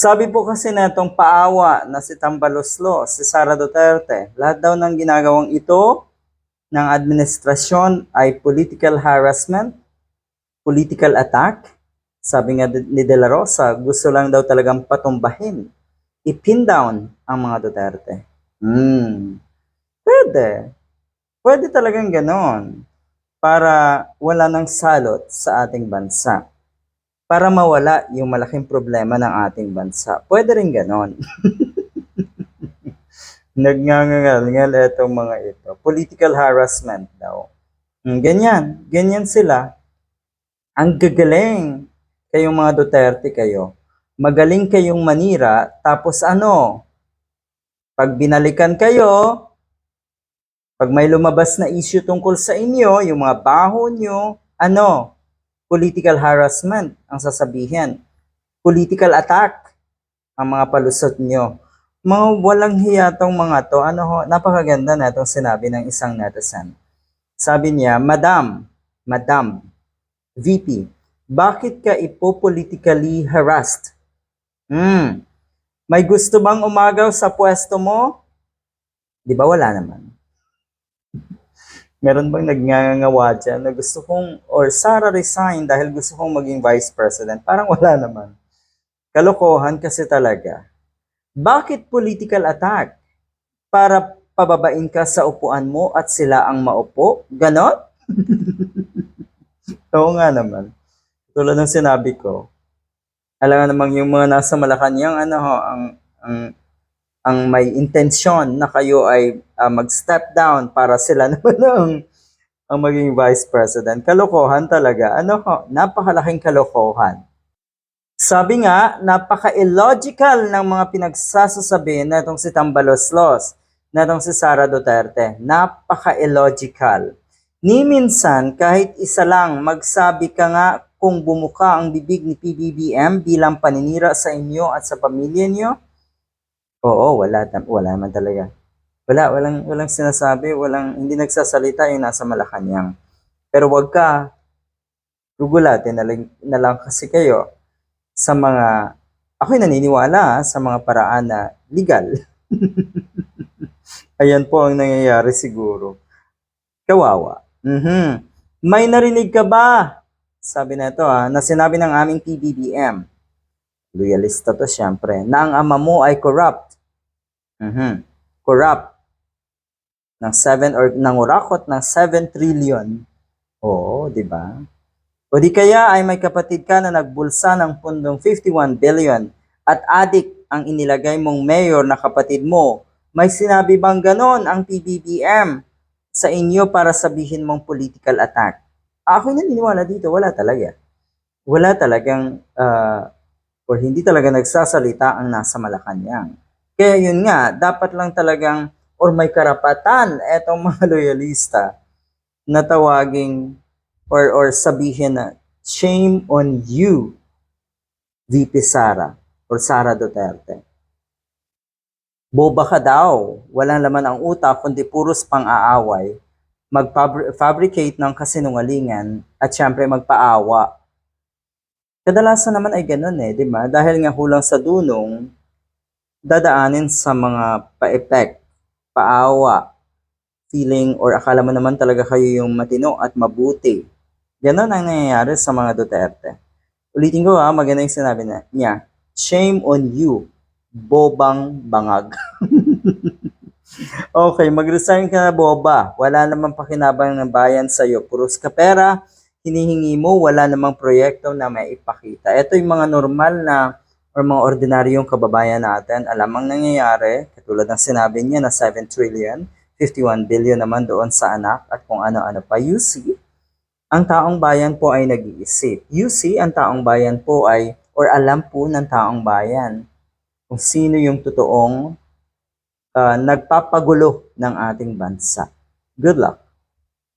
Sabi po kasi na itong paawa na si Tambaloslo, si Sara Duterte, lahat daw ng ginagawang ito ng administrasyon ay political harassment, political attack. Sabi nga ni De La Rosa, gusto lang daw talagang patumbahin, ipin down ang mga Duterte. Hmm. Pwede. Pwede talagang ganon para wala ng salot sa ating bansa. Para mawala yung malaking problema ng ating bansa. Pwede rin ganon. Nagngangangal itong mga ito. Political harassment daw. Hmm, Ganyan. Ganyan sila. Ang gagaling kayong mga Duterte kayo. Magaling kayong manira, tapos ano? Pag binalikan kayo, pag may lumabas na issue tungkol sa inyo, yung mga baho nyo, ano? Political harassment ang sasabihin. Political attack ang mga palusot nyo. Mga walang hiya tong mga to. Ano ho, napakaganda na itong sinabi ng isang netizen. Sabi niya, Madam, Madam, VP, bakit ka ipo-politically harassed? Hmm. May gusto bang umagaw sa pwesto mo? Di ba wala naman? Meron bang nagngangawa dyan na gusto kong, or Sarah resign dahil gusto kong maging vice president? Parang wala naman. Kalokohan kasi talaga. Bakit political attack? Para pababain ka sa upuan mo at sila ang maupo? Ganon? Oo nga naman. Tulad ng sinabi ko, alam nga namang yung mga nasa Malacanang, ano ho, ang, ang, ang may intensyon na kayo ay ah, mag-step down para sila naman ang, ang maging vice president. Kalokohan talaga. Ano ho, napakalaking kalokohan. Sabi nga, napaka-illogical ng mga pinagsasasabi na itong si Tambaloslos, na itong si Sara Duterte. Napaka-illogical. Ni minsan, kahit isa lang, magsabi ka nga kung bumuka ang bibig ni PBBM bilang paninira sa inyo at sa pamilya niyo? Oo, wala, wala naman talaga. Wala, walang, walang sinasabi, walang, hindi nagsasalita yung nasa Malacanang. Pero wag ka, gugulatin na lang, na lang kasi kayo sa mga, ako'y naniniwala sa mga paraan na legal. Ayan po ang nangyayari siguro. Kawawa. Mhm. May narinig ka ba? Sabi na ito ah, na sinabi ng aming PBBM. Loyalista to syempre. Na ang ama mo ay corrupt. Mhm. Corrupt. Ng 7 or ng urakot ng 7 trillion. Oo, di ba? O di kaya ay may kapatid ka na nagbulsa ng pundong 51 billion at adik ang inilagay mong mayor na kapatid mo. May sinabi bang ganon ang PBBM sa inyo para sabihin mong political attack? Ako naniniwala dito, wala talaga. Wala talagang, ah, or hindi talaga nagsasalita ang nasa Malacanang. Kaya yun nga, dapat lang talagang, or may karapatan etong mga loyalista na tawaging or or sabihin na shame on you VP Sara or Sara Duterte. Boba ka daw. Walang laman ang utak kundi puros pang-aaway. Mag-fabricate ng kasinungalingan at syempre magpaawa. Kadalasan naman ay ganun eh, di ba? Dahil nga kulang sa dunong, dadaanin sa mga pa-effect, paawa, feeling or akala mo naman talaga kayo yung matino at mabuti. Ganon ang nangyayari sa mga Duterte. Ulitin ko ha, maganda yung sinabi na, niya, shame on you, bobang bangag. okay, mag-resign ka na boba. Wala namang pakinabang ng bayan sa'yo. Puros ka pera, hinihingi mo, wala namang proyekto na may ipakita. Ito yung mga normal na or mga ordinaryong kababayan natin. Alam ang nangyayari, katulad ng sinabi niya na 7 trillion, 51 billion naman doon sa anak at kung ano-ano pa. You see, ang taong bayan po ay nag-iisip. You see, ang taong bayan po ay, or alam po ng taong bayan, kung sino yung totoong ah, nagpapagulo ng ating bansa. Good luck.